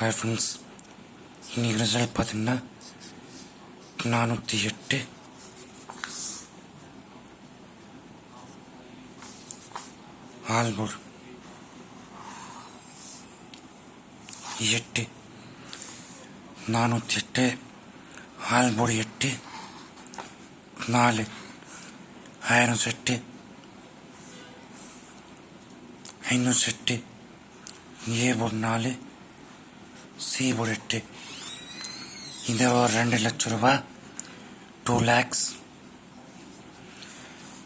Hi friends இன்னைக்கு result பார்த்தீங்கன்னா நானூற்றி எட்டு. ஆல்போர் எட்டு. நானூற்றி எட்டு. ஆல்போர் எட்டு. நாலு. ஆயிரம் செட்டு. ஐநூறு செட்டு. ஏ போர்டு நாலு. சி போர்டு எட்டு ஒரு ரெண்டு லட்சம் ரூபா டூ லேக்ஸ்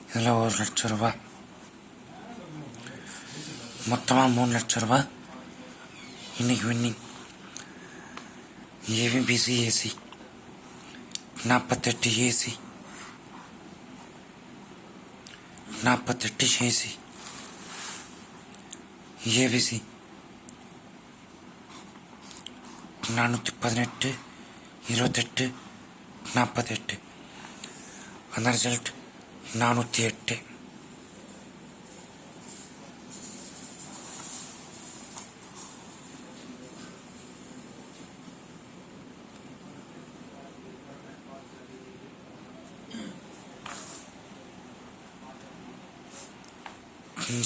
இதில் ஒரு லட்சம் ரூபா. மொத்தமாக மூணு லட்சம் ரூபா. இன்னைக்கு வின்னிங் ஏவிபிசி ஏசி நாற்பத்தெட்டு ஏசி நாற்பத்தெட்டு ஏசி ஏபிசி நானூற்றி பதினெட்டு இருபத்தெட்டு நாற்பத்தெட்டு அந்த ரிசல்ட் நானூற்றி எட்டு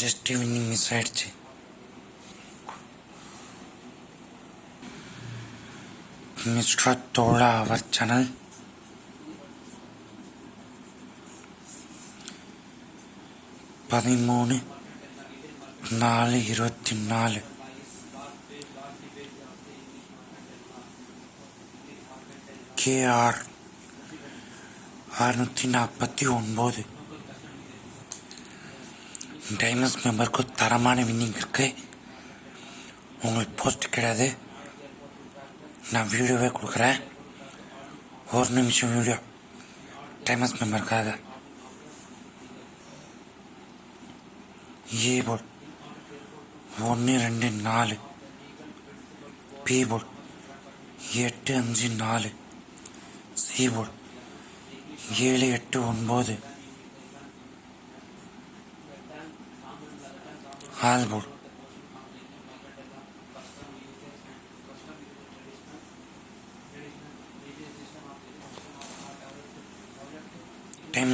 just winning miss mister Thozha our channel பதிமூணு நாலு இருபத்தி நாலு கேஆர் அறுநூற்றி நாற்பத்தி ஒன்பது டைமண்ட்ஸ் மெம்பருக்கு தரமான வின்னிங் இருக்கு உங்களுக்கு போஸ்ட் கிடையாது நான் வீடியோவே கொடுக்குறேன் ஒரு நிமிஷம் வீடியோ டைமஸ் மெம்பருக்காக ஏ போர்ட் ஒன்று ரெண்டு நாலு பி போர்ட் எட்டு அஞ்சு நாலு சி போர்ட் ஏழு எட்டு ஒன்பது all board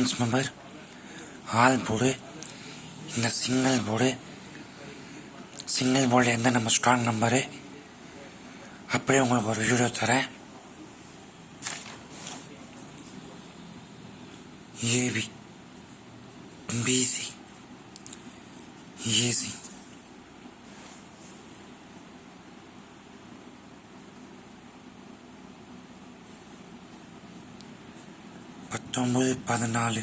diamonds member all board இந்த சிங்கிள் போர்டு சிங்கிள் போர்டில் எந்த நம்ம ஸ்ட்ராங் நம்பரு அப்படியே உங்களுக்கு ஒரு வீடியோ தரேன். ஏபி பிசி ஏசி பத்தொம்பது பதினாலு.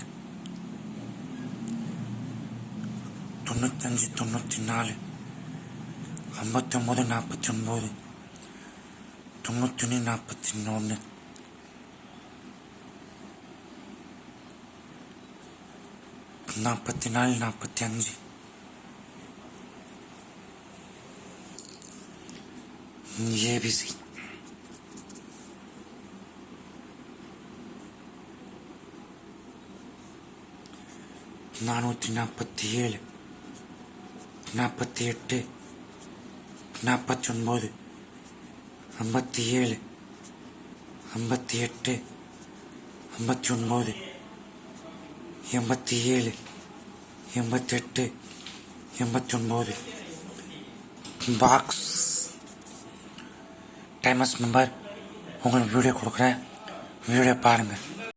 தொண்ணூத்தஞ்சு தொண்ணூற்றி நாலு ஐம்பத்தி ஒம்பது நாற்பத்தி ஒம்பது தொண்ணூத்தொன்று நாற்பத்தி ஒன்று நாற்பத்தி நாலு நாற்பத்தி அஞ்சு ஏபிசி. நானூற்றி நாற்பத்தி ஏழு. நாற்பத்தி எட்டு. நாற்பத்தி ஒன்பது ஐம்பத்தி ஏழு. ஐம்பத்தி எட்டு. ஐம்பத்தி ஒன்பது எண்பத்தி ஏழு. எண்பத்தெட்டு. எண்பத்தி ஒன்பது பாக்ஸ் டைமஸ் நம்பர். உங்களுக்கு வீடியோ கொடுக்குறேன். வீடியோ பாருங்கள்